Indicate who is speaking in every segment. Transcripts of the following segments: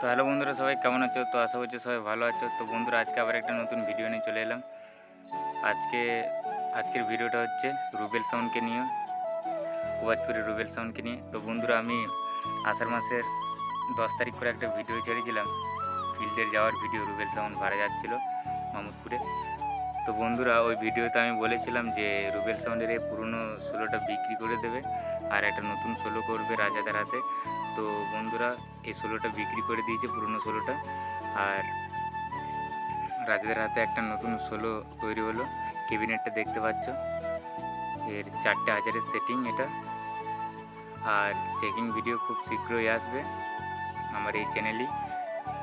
Speaker 1: তো হ্যালো বন্ধুরা, সবাই কেমন আছো? তো আশা করছি সবাই ভালো আছো। তো বন্ধুরা, আজকে আবার একটা নতুন ভিডিও নিয়ে চলে এলাম। আজকে, আজকের ভিডিওটা হচ্ছে রুবেল সাউন্ডকে নিয়ে, কুবাজপুরের রুবেল সাউন্ডকে নিয়ে। তো বন্ধুরা, আমি আষাঢ় মাসের দশ তারিখ করে একটা ভিডিও ছেড়েছিলাম। ফিল্ডের যাওয়ার ভিডিও রুবেল সাউন্ড ভাড়া যাচ্ছিল মামুদপুরে। তো বন্ধুরা, ওই ভিডিওতে আমি বলেছিলাম যে রুবেল সাউন্ডের এই পুরনো সোলোটা বিক্রি করে দেবে। আর একটা নতুন সোলো করবে রাজাদের হাতে। তো বন্ধুরা, এই সোলোটা বিক্রি করে দিয়েছে, পুরনো সোলোটা আর রাজাদের হাতে একটা নতুন সোলো তৈরি হলো। কেবিনেটটা দেখতে পাচ্ছ। এর চারটে হাজারের সেটিং এটা। আর চেকিং ভিডিও খুব শীঘ্রই আসবে আমার এই চ্যানেলই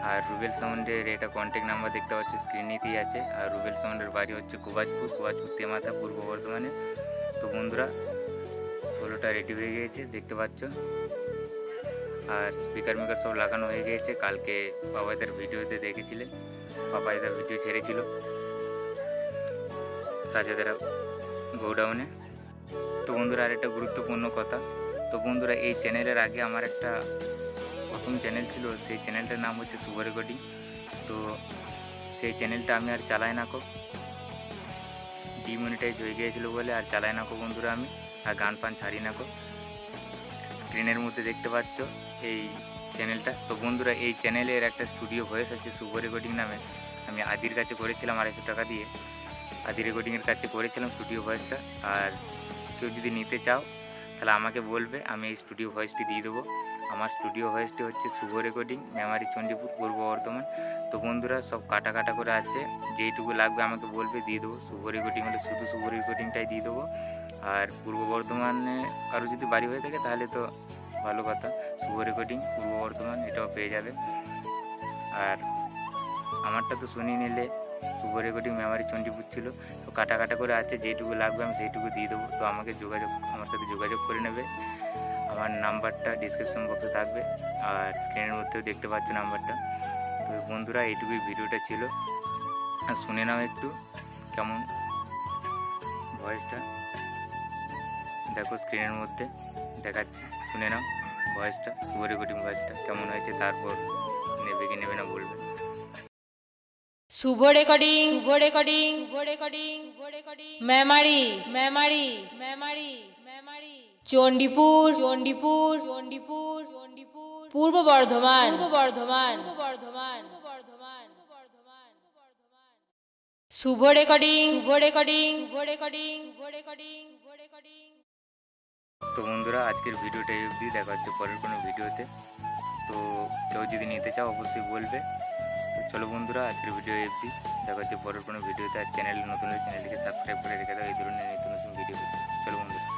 Speaker 1: আর রুবেল সাউন্ডের এটা কন্ট্যাক্ট নাম্বার দেখতে পাচ্ছ স্ক্রিনেতেই আছে। আর রুবেল সাউন্ডের বাড়ি হচ্ছে কুবাজপুর কুবাজপুর তেমাথা পূর্ব বর্ধমানে। তো বন্ধুরা সোলোটা রেডি হয়ে গিয়েছে, দেখতে পাচ্ছ। আর স্পিকার মিকার সব লাগানো হয়ে গিয়েছে। কালকে বাবাইদার ভিডিওতে দেখেছিলেন। বাবাইদার ভিডিও ছেড়েছিল। রাজাদারা গোডাউনে। তো বন্ধুরা, আর একটা গুরুত্বপূর্ণ কথা। তো বন্ধুরা, এই চ্যানেলের আগে আমার একটা প্রথম চ্যানেল ছিল। সেই চ্যানেলটার নাম হচ্ছে শুভ রেকর্ডিং তো সেই চ্যানেলটা আমি আর চালাই না কো। ডিমনিটাইজ হয়ে গিয়েছিল বলে আর চালাই না কো বন্ধুরা আমি। আর গান পান ছাড়ি না কো। স্ক্রিনের মধ্যে দেখতে পাচ্ছ এই চ্যানেলটা তো বন্ধুরা, এই চ্যানেলের একটা স্টুডিও ভয়েস আছে শুভ রেকর্ডিং নামে। আমি আদির কাছে করেছিলাম আড়াইশো টাকা দিয়ে। আদি রেকর্ডিংয়ের কাছে করেছিলাম স্টুডিও ভয়েসটা আর কেউ যদি নিতে চাও, তাহলে আমাকে বলবে, আমি এই স্টুডিও ভয়েসটি দিয়ে দেবো। আমার স্টুডিও ভয়েসটি হচ্ছে শুভ রেকর্ডিং মেমারি চণ্ডীপুর, পূর্ব বর্ধমান। তো বন্ধুরা, সব কাটা কাটা করে আছে। যেইটুকু লাগবে আমাকে বলবে, দিয়ে দেবো। শুভ রেকর্ডিং হলে শুধু শুভ রেকর্ডিংটাই দিয়ে দেবো। আর পূর্ব বর্ধমানে কারও যদি বাড়ি হয়ে থাকে, তাহলে তো ভালো কথা। শুভ রেকর্ডিং, পূর্ব বর্ধমান, এটাও পেয়ে যাবে। আর আমারটা তো শুনিয়ে নিলে শুভ রেকর্ডিং মেমারি চণ্ডীপুর ছিল। তো কাটা কাটা করে আছে, যেইটুকু লাগবে আমি সেইটুকু দিয়ে দেবো। তো আমাকে যোগাযোগ, আমার সাথে যোগাযোগ করে নেবে। আমার নাম্বারটা ডিসক্রিপশন বক্সে থাকবে। আর স্ক্রিনের মধ্যেও দেখতে পাচ্ছ নাম্বারটা। তো বন্ধুরা, এইটুকুই ভিডিওটা ছিল। আর শুনে নাও একটু, কেমন? ভয়েসটা। দেখো স্ক্রিনের মধ্যে, দেখাচ্ছি। শুনে নাও ভয়েসটা শুভ রেকর্ডিং ভয়েসটা কেমন হয়েছে, তারপর নেবে কি নেবে না বলবে।
Speaker 2: Shubho recording Shubho recording Shubho recording Shubho recording Memari Memari Memari Memari Chandipur Chandipur Chandipur Chandipur. Purba Bardhaman Purba Bardhaman Purba Bardhaman Bardhaman Bardhaman Shubho recording Shubho recording Shubho recording Shubho recording Shubho recording
Speaker 1: তো বন্ধুরা, আজকের ভিডিওটা এই অবধি। দেখা হচ্ছে পরের কোনো ভিডিওতে। তো কেউ যদি নিতে চাও, অবশ্যই বলবে। তো চলো বন্ধুরা, আজকের ভিডিও এই অবধি। দেখা হচ্ছে পরের কোনো ভিডিওতে। আর চ্যানেল নতুন হলে চ্যানেলটিকে সাবস্ক্রাইব করে রেখে দাও। এই ধরনের নতুন নতুন ভিডিও চলো বন্ধুরা।